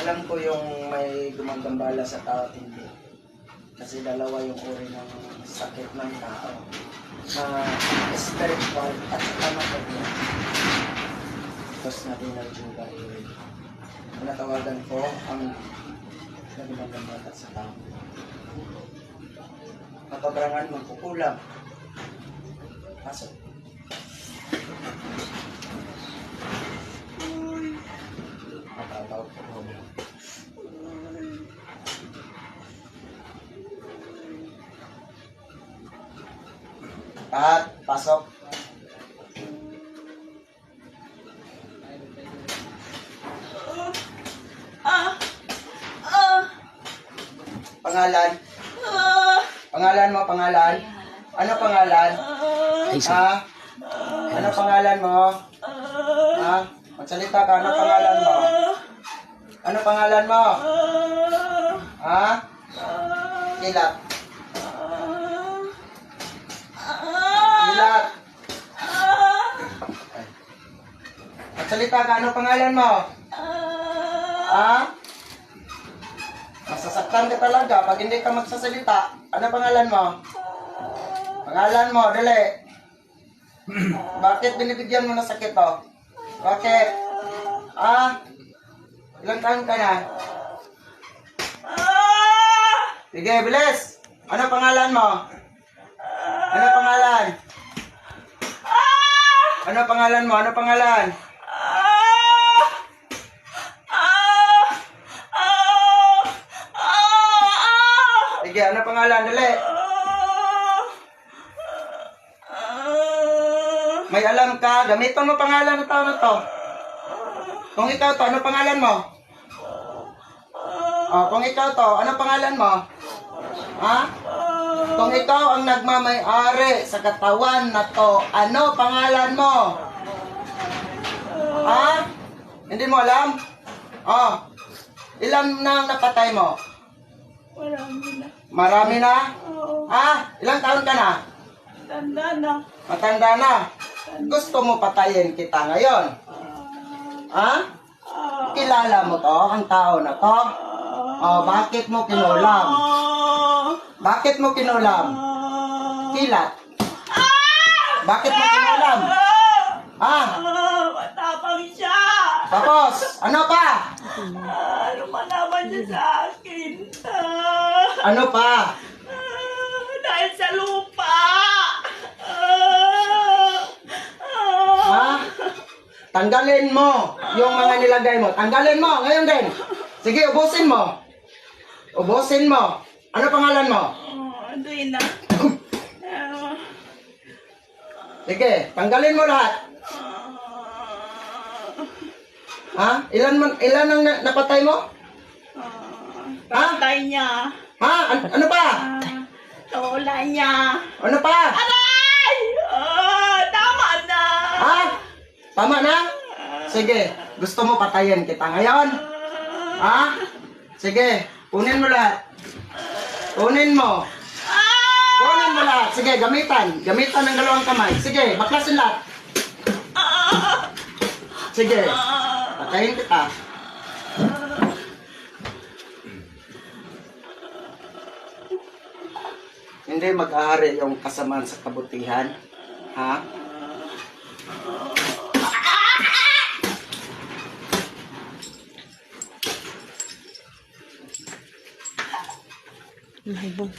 Alam ko yung may gumagambala sa tao at hindi. Kasi dalawa yung uri ng sakit ng tao. Na spiritual at saka material. Tapos natin na juga rin. Natawagan ko ang na gumagambala sa tao. Mapabrangan magkukulang. Pasok. Matabaw ko. At pasok. Ah! Ah! Pangalan. Ah! Pangalan mo, pangalan. Ano pangalan? Ha? Ano pangalan mo? Ha? Magsalita ka, ano pangalan mo? Ano pangalan mo? Ha? Kilat. Kilat. Magsalita ka, ano pangalan mo? Ha? Masasaktan ka talaga pag hindi ka magsasalita. Ano pangalan mo? Pangalan mo, dali. Bakit binibigyan mo ng sakit to? Bakit? Ah? Ilang taon ka na? Sige, bilis! Ano pangalan mo? Ano pangalan? Ano pangalan mo? Ano pangalan? Sige, ano pangalan? Dali! May alam ka, gamitan mo pangalan ng tao na to. Kung ikaw to, ano pangalan mo? Oh, kung ikaw to, ano pangalan mo? Ha? Kung ikaw ang nagmamay-ari sa katawan na to, ano pangalan mo? Ha? Hindi mo alam? Oh. Ilan na ang napatay mo? Marami na. Marami na? Oo. Ha? Ilang taon ka na? Tanda na. Matanda na. Gusto mo patayin kita ngayon? Ha? Kilala mo to, ang tao na to? Oh, bakit mo kinulam? Bakit mo kinulam? Kilat. Bakit mo kinulam? Ha? Matapang siya! Tapos, ano pa? Ah, ano malaman niya sa akin? Ah, Ano pa? ah, dahil sa lupa! Ah, ah, Ha? Tanggalin mo yung mga nilagay mo. Tanggalin mo, ngayon din. Sige, ubusin mo. Ubusin mo. Ano pangalan mo? ah, doon na. Ah, Sige, tanggalin mo lahat. ah, Ha? Ilan man ilan ang na- napatay mo? ah, tatay niya. Ha? An- ano pa? Ah, lola niya. Ano pa? Aray! Ah, tama na! Ha? Tama na? Sige, gusto mo patayin kita ngayon? Ha? Sige, kunin mo lahat. Kunin mo. Kunin mo lahat. Sige, gamitan. Gamitan ng dalawang kamay. Sige, baklasin lahat. Sige, patayin kita. Hindi mag-aari yung kasamaan sa kabutihan. Ha? Mahibong.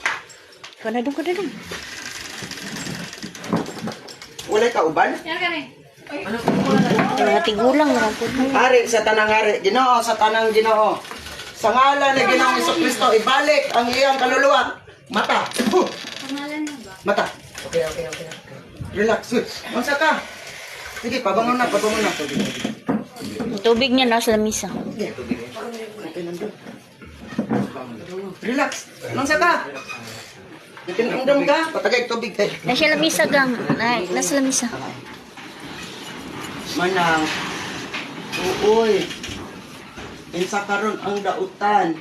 Kanadong, kanadong. Wala ka uban? Mga tigulang na po. Hari sa tanang hari, Ginoo sa tanang Ginoo. Sa ngalan ni Ginoong Kristo, ibalik ang iyang kaluluwa. Mata. Huh. Mata. Okay, okay, okay. Relax. Mansa ka. Sige, pabangon na, pabangon na. Ang tubig niya nasa lamisa. Sige. Okay, Relax. Mansa ka. Nakinamdam ka. Patagay tubig tayo. Nasa lamisa gang. Ay, nasa lamisa. Manang. Uoy. Insa karon ang dautan.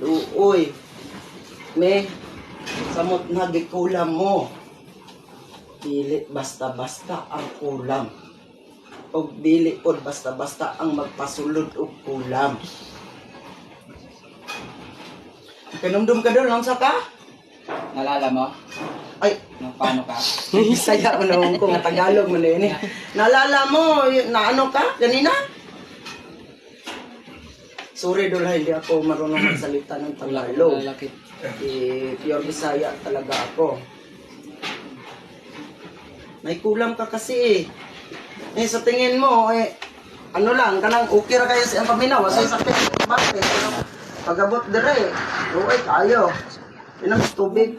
Uoy. Me. Samot na gikulam mo. Dili basta-basta ang kulam. og dili pod basta-basta ang magpasulod og kulam. Kanumdum ka doon, lang sa ka? Nalala mo? Ay, Nung paano ka? Saya mo naman ko nga Tagalog mo na yun eh. Naalala mo, na ano ka kanina? Sorry dol, hindi ako marunong magsalita ng Tagalog. Eh, pure Bisaya talaga ako. May kulam ka kasi eh. Eh, sa tingin mo, eh, ano lang, kanang okay ra kayo sa paminaw, sa bakit? Pagabot dire, uy, kayo. Pinang tubig.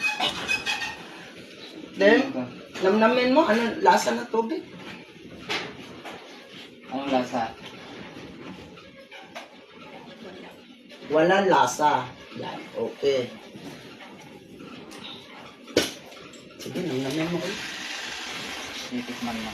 Then, namnamin mo, ano, lasa ng tubig? Anong lasa? Walang lasa. Yan, okay. Sige, namnamin mo. Titikman mo.